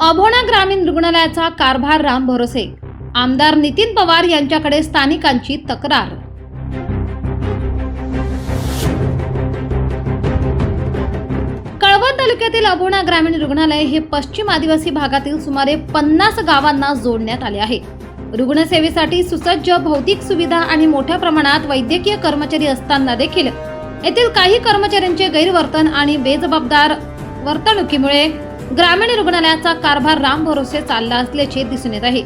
अभोणा ग्रामीण रुग्णालयाचा कारभार राम भरोसे. आमदार नितीन पवार यांच्याकडे स्थानिकांची तक्रार. कळवण तालुक्यातील अभोणा ग्रामीण रुग्णालय हे पश्चिम आदिवासी भागातील सुमारे पन्नास गावांना जोडण्यात आले आहे. रुग्णसेवेसाठी सुसज्ज भौतिक सुविधा आणि मोठ्या प्रमाणात वैद्यकीय कर्मचारी असताना देखील येथील काही कर्मचाऱ्यांचे गैरवर्तन आणि बेजबाबदार वर्तणुकीमुळे ग्रामीण रुग्णालयाचा कारभार राम भरोसे चालला असल्याचे दिसून येत आहे.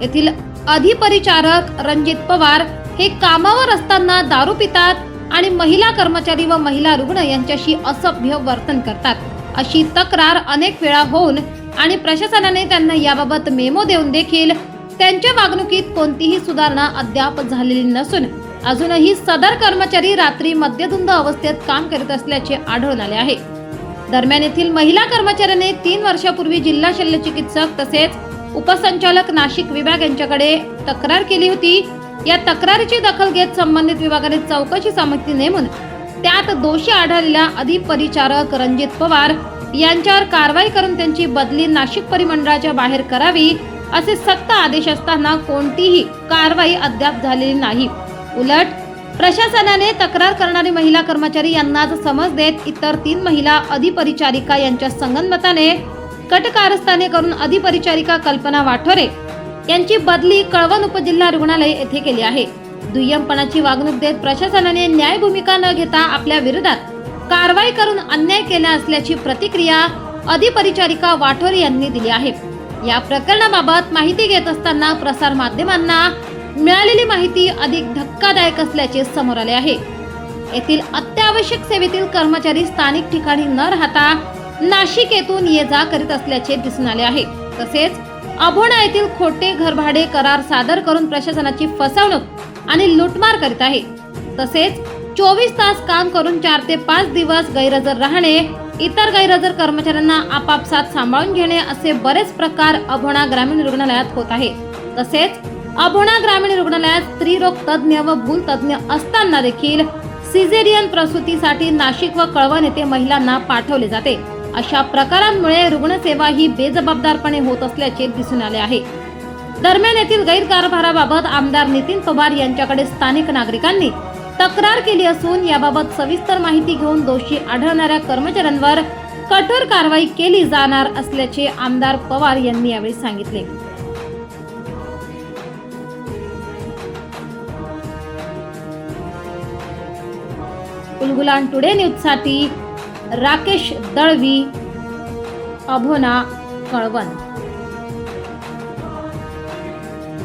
येथील अधिपरिचारक रणजित पवार हे कामावर असताना दारू पितात आणि महिला कर्मचारी व महिला रुग्ण यांच्याशी असभ्य वर्तन करतात. अशी तक्रार अनेक वेळा होऊन आणि प्रशासनाने त्यांना याबाबत मेमो देऊन देखील त्यांच्या वागणुकीत कोणतीही सुधारणा अद्याप झालेली नसून अजूनही सदर कर्मचारी रात्री मद्यधुंद अवस्थेत काम करीत असल्याचे आढळून आले आहे. दरम्यान येथील महिला कर्मचाऱ्याने तीन वर्षापूर्वी जिल्हा शल्य चिकित्सक तसेच उपसंचालक नाशिक विभाग यांच्याकडे तक्रार केली होती. या तक्रारीची दखल घेत संबंधित विभागाने चौकशी समिती नेमून त्यात दोषी आढळलेल्या अधिपरिचारक रणजित पवार यांच्यावर कारवाई करून त्यांची बदली नाशिक परिमंडळाच्या बाहेर करावी असे सक्त आदेश असताना कोणतीही कारवाई अद्याप झालेली नाही. उलट प्रशासनाने तक्रार करणारी महिला कर्मचारी यांनाच समज देत इतर तीन महिला अधिपरिचारिका यांच्या संगनमताने कटकारस्थाने करून अधिपरिचारिका कल्पना वाठोरे यांची बदली कळवण उपजिल्हा रुग्णालय येथे केली आहे. दुय्यमपणाची वागणूक देत प्रशासनाने न्याय भूमिका न घेता आपल्या विरोधात कारवाई करून अन्याय केला असल्याची प्रतिक्रिया अधिपरिचारिका वाठोरे यांनी दिली आहे. या प्रकरणाबाबत माहिती घेत असताना प्रसार माध्यमांना मिळालेली माहिती अधिक धक्कादायक असल्याचे समोर आले आहे. येथील अत्यावश्यक सेवेतील कर्मचारी स्थानिक ठिकाणी न राहता नाशिक येथून ये जा करीत असल्याचे दिसून आले आहे. तसेच अभोणा येथील खोटे घरभाडे करार सादर करून प्रशासनाची फसवणूक आणि लुटमार करीत आहे. तसेच चोवीस तास काम करून चार ते पाच दिवस गैरहजर राहणे इतर गैरहजर कर्मचाऱ्यांना आपापसात सांभाळून घेणे असे बरेच प्रकार अभोणा ग्रामीण रुग्णालयात होत आहे. तसेच अभोणा ग्रामीण रुग्णालयात स्त्रीरोग तज्ज्ञ व भूल तज्ज्ञ असताना देखील सिझेरियन प्रसूतीसाठी नाशिक व कळवण येथे महिलांना पाठवले जाते. अशा प्रकारांमुळे रुग्णसेवा ही बेजबाबदारपणे होत असल्याचे दिसून आले आहे. दरम्यान येथील गैरकारभाराबाबत आमदार नितीन पवार यांच्याकडे स्थानिक नागरिकांनी तक्रार केली असून याबाबत सविस्तर माहिती घेऊन दोषी आढळणाऱ्या कर्मचाऱ्यांवर कठोर कारवाई केली जाणार असल्याचे आमदार पवार यांनी यावेळी सांगितले. उलगुलान टुडे न्यूजसाठी राकेश दळवी अभोना कळवण